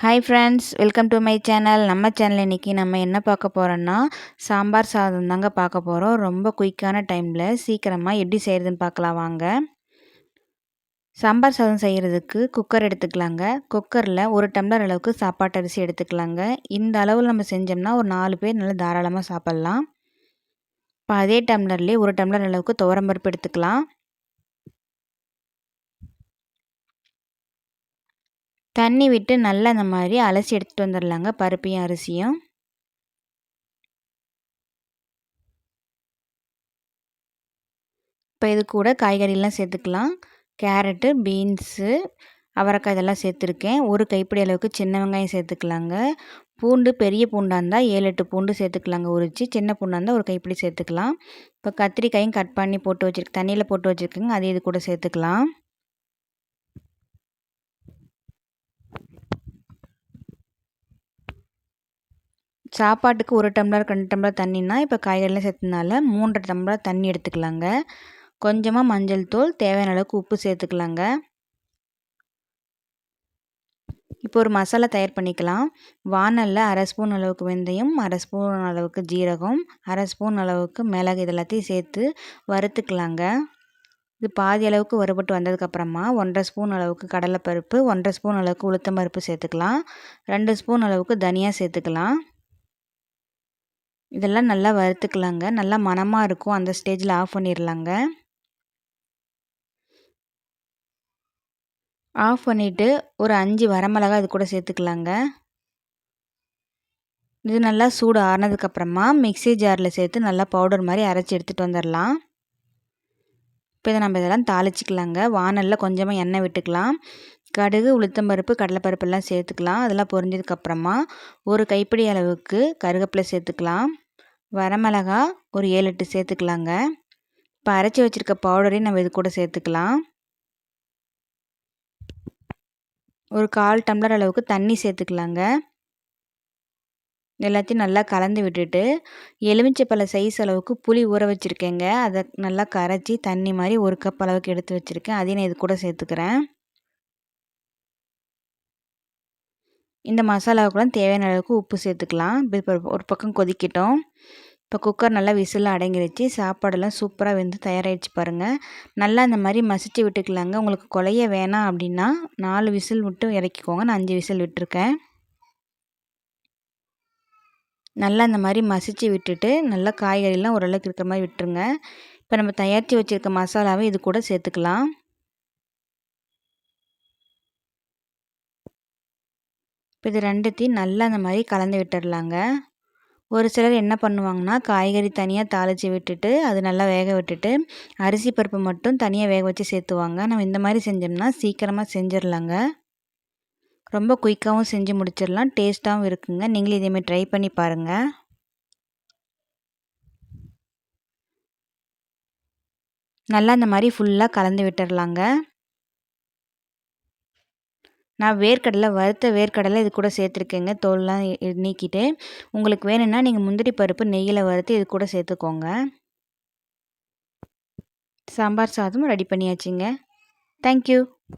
Hi friends welcome to my channel நம்ம channel இன்றைக்கி நம்ம என்ன பார்க்க போகிறோன்னா சாம்பார் சாதம் தாங்க பார்க்க போகிறோம் ரொம்ப குயிக்கான டைமில் சீக்கிரமாக எப்படி செய்கிறதுன்னு பார்க்கலாம் வாங்க. சாம்பார் சாதம் செய்கிறதுக்கு குக்கர் எடுத்துக்கலாங்க. குக்கரில் ஒரு டம்ளர் அளவுக்கு சாப்பாட்டு அரிசி எடுத்துக்கலாங்க. இந்த அளவில் நம்ம செஞ்சோம்னா ஒரு நாலு பேர் நல்லா தாராளமாக சாப்பிட்லாம். இப்போ அதே டம்ளர்லேயே ஒரு டம்ளர் அளவுக்கு துவரம்பருப்பு எடுத்துக்கலாம். தண்ணி விட்டு நல்லா இந்த மாதிரி அலசி எடுத்துகிட்டு வந்துடலாங்க பருப்பையும் அரிசியும். இப்போ இது கூட காய்கறிலாம் சேர்த்துக்கலாம். கேரட்டு பீன்ஸு அவரைக்காய் இதெல்லாம் சேர்த்துருக்கேன். ஒரு கைப்பிடி அளவுக்கு சின்ன வெங்காயம் சேர்த்துக்கலாங்க. பூண்டு பெரிய பூண்டாக இருந்தால் ஏழு எட்டு பூண்டு சேர்த்துக்கலாங்க உரிச்சு. சின்ன பூண்டாக இருந்தால் ஒரு கைப்பிடி சேர்த்துக்கலாம். இப்போ கத்திரிக்காயும் கட் பண்ணி போட்டு வச்சுருக்கு தண்ணியில் போட்டு வச்சுருக்கேங்க அது இது கூட சேர்த்துக்கலாம். சாப்பாட்டுக்கு ஒரு டம்ளர் ரெண்டு டம்ளர் தண்ணின்னா இப்போ காய்கறிலாம் சேர்த்ததுனால மூன்றரை டம்ளர் தண்ணி எடுத்துக்கலாங்க. கொஞ்சமாக மஞ்சள் தூள் தேவையான அளவுக்கு உப்பு சேர்த்துக்கலாங்க. இப்போ ஒரு மசாலா தயார் பண்ணிக்கலாம். வானலில் அரை ஸ்பூன் அளவுக்கு வெந்தயம் அரை ஸ்பூன் அளவுக்கு ஜீரகம் அரை ஸ்பூன் அளவுக்கு மிளகு இது எல்லாத்தையும் சேர்த்து வறுத்துக்கலாங்க. இது பாதி அளவுக்கு வறுபட்டு வந்ததுக்கப்புறமா ஒன்றரை ஸ்பூன் அளவுக்கு கடலைப்பருப்பு ஒன்றரை ஸ்பூன் அளவுக்கு உளுத்தம் பருப்பு சேர்த்துக்கலாம். ரெண்டு ஸ்பூன் அளவுக்கு தனியாக சேர்த்துக்கலாம். இதெல்லாம் நல்லா வறுத்துக்கலாங்க. நல்லா மனமாக இருக்கும். அந்த ஸ்டேஜில் ஆஃப் பண்ணிடலாங்க ஆஃப் பண்ணிவிட்டு ஒரு அஞ்சு வரமிளகா இது கூட சேர்த்துக்கலாங்க. இது நல்லா சூடு ஆறினதுக்கப்புறமா மிக்சி ஜாரில் சேர்த்து நல்லா பவுடர் மாதிரி அரைச்சி எடுத்துகிட்டு வந்துடலாம் இப்போ இதை நம்ம இதெல்லாம் தாளிச்சிக்கலாங்க. வானலில் கொஞ்சமாக எண்ணெய் விட்டுக்கலாம். கடுகு உளுத்தம்பருப்பு கடலைப்பருப்பெல்லாம் சேர்த்துக்கலாம். அதெல்லாம் பொரிஞ்சதுக்கப்புறமா ஒரு கைப்பிடி அளவுக்கு கருவேப்பிலை சேர்த்துக்கலாம். வரமிளகா ஒரு ஏழு எட்டு சேர்த்துக்கலாங்க. இப்போ அரைச்சி வச்சுருக்க பவுடரையும் நம்ம இது கூட சேர்த்துக்கலாம். ஒரு கால் டம்ளர் அளவுக்கு தண்ணி சேர்த்துக்கலாங்க. எல்லாத்தையும் நல்லா கலந்து விட்டுட்டு எலுமிச்சைப்பழ சைஸ் அளவுக்கு புளி ஊற வச்சுருக்கேங்க. அதை நல்லா கரைச்சி தண்ணி மாதிரி ஒரு கப் அளவுக்கு எடுத்து வச்சுருக்கேன். அதையும் நான் இது கூட சேர்த்துக்கிறேன். இந்த மசாலாவுக்குலாம் தேவையான அளவுக்கு உப்பு சேர்த்துக்கலாம். ஒரு பக்கம் கொதிக்கிட்டோம். இப்போ குக்கர் நல்லா விசில் அடங்கிடுச்சு சாப்பாடெல்லாம் சூப்பராக வெந்து தயாராகிடுச்சு பாருங்கள் நல்லா இந்த மாதிரி மசிச்சு விட்டுக்கலாங்க. உங்களுக்கு கொலைய வேணாம் அப்படின்னா நாலு விசில் விட்டு இறக்கிக்கோங்க. நான் அஞ்சு விசில் விட்டுருக்கேன். நல்லா இந்த மாதிரி மசிச்சு விட்டுட்டு நல்லா காய்கறிலாம் ஓரளவுக்கு இருக்கிற மாதிரி விட்டுருங்க. இப்போ நம்ம தயாரித்து வச்சுருக்க மசாலாவை இது கூட சேர்த்துக்கலாம். இப்போ இது ரெண்டுத்தையும் நல்லா அந்த மாதிரி கலந்து விட்டுடலாங்க ஒரு சிலர் என்ன பண்ணுவாங்கன்னா காய்கறி தனியாக தாளித்து விட்டுட்டு அது நல்லா வேக விட்டுட்டு அரிசி பருப்பு மட்டும் தனியாக வேக வச்சு சேர்த்துவாங்க. நம்ம இந்த மாதிரி செஞ்சோம்னா சீக்கிரமாக செஞ்சிடலாங்க ரொம்ப குயிக்காகவும் செஞ்சு முடிச்சிடலாம் டேஸ்ட்டாகவும் இருக்குங்க. நீங்களும் இதேமாதிரி ட்ரை பண்ணி பாருங்கள் நல்லா அந்த மாதிரி ஃபுல்லாக கலந்து விட்டுடலாங்க நான் வேர்க்கடலை வறுத்த வேர்க்கடலை இது கூட சேர்த்துருக்கேங்க. தோல்லாம் நீக்கிட்டு உங்களுக்கு வேணும்னா நீங்கள் முந்திரி பருப்பு நெய்யில் வறுத்து இது கூட சேர்த்துக்கோங்க. சாம்பார் சாதம் ரெடி பண்ணியாச்சுங்க. தேங்க்யூ